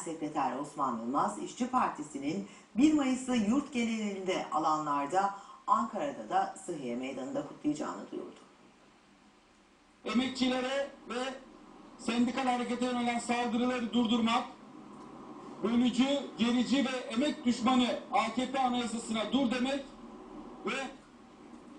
Sekreter Osman Yılmaz, İşçi Partisi'nin 1 Mayıs'ı yurt genelinde alanlarda Ankara'da da Sıhhiye Meydanı'nda kutlayacağını duyurdu. emekçilere ve sendikal harekete yönelen saldırıları durdurmak, bölücü, gerici ve emek düşmanı AKP anayasasına dur demek ve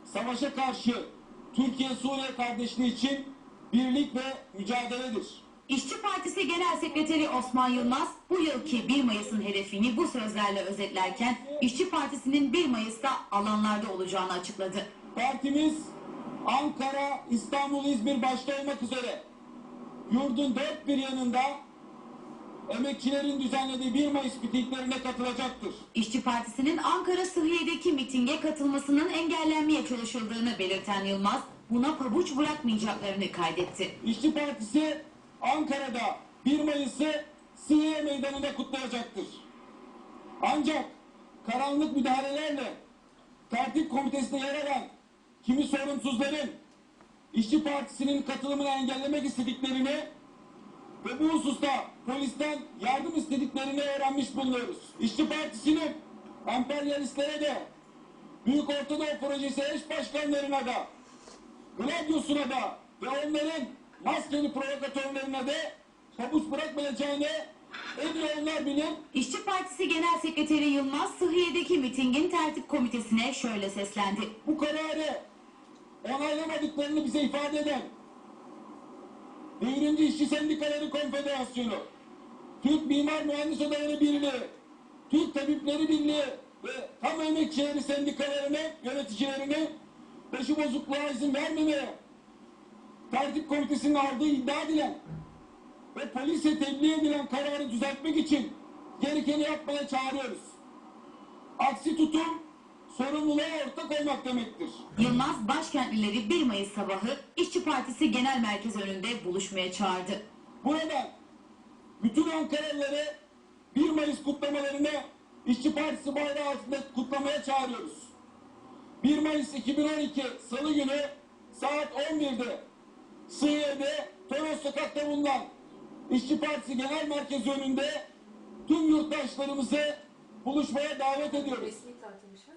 savaşa karşı Türkiye-Suriye kardeşliği için birlik ve mücadeledir. İşçi Partisi Genel Sekreteri Osman Yılmaz bu yılki 1 Mayıs'ın hedefini bu sözlerle özetlerken İşçi Partisi'nin 1 Mayıs'ta alanlarda olacağını açıkladı. Partimiz Ankara, İstanbul, İzmir başta olmak üzere yurdun dört bir yanında emekçilerin düzenlediği 1 Mayıs mitinglerine katılacaktır. İşçi Partisi'nin Ankara Sıhhiye'deki mitinge katılmasının engellenmeye çalışıldığını belirten Yılmaz buna pabuç bırakmayacaklarını kaydetti. İşçi Partisi Ankara'da 1 Mayıs'ı Sıhhiye Meydanı'nda kutlayacaktır. Ancak karanlık müdahalelerle tertip komitesinde yer alan kimi sorumsuzların İşçi Partisi'nin katılımını engellemek istediklerini ve bu hususta polisten yardım istediklerini öğrenmiş bulunuyoruz. İşçi Partisi'nin emperyalistlere de Büyük Orta Doğu Projesi eş başkanlarına da Gladyos'una da ve onların maskeli provokatörlerine de pabuç bırakmayacağını onlar bilir. İşçi Partisi Genel Sekreteri Yılmaz Sıhhiye'deki mitingin tertip komitesine şöyle seslendi. Bu kararı onaylamadıklarını bize ifade eden Devrimci İşçi Sendikaları Konfederasyonu, Türk Mimar Mühendis Odaları Birliği, Türk Tabipleri Birliği ve tam emekçileri sendikalarını, yöneticilerini başı bozukluğa izin vermemeye tertip komitesinin aldığı iddia edilen ve polise tebliğ edilen kararı düzeltmek için gerekeni yapmaya çağırıyoruz. Aksi tutum sorumluluğa ortak olmak demektir. Yılmaz başkentlileri 1 Mayıs sabahı İşçi Partisi Genel Merkez önünde buluşmaya çağırdı. Buradan bütün Ankaralıları 1 Mayıs kutlamalarını İşçi Partisi bayrağı altında kutlamaya çağırıyoruz. 1 Mayıs 2012 Salı günü saat 11'de Sığıye'de Toros Sokak'ta bulunan İşçi Partisi Genel Merkezi önünde tüm yurttaşlarımızı buluşmaya davet ediyoruz. Resmi tartılmış ha?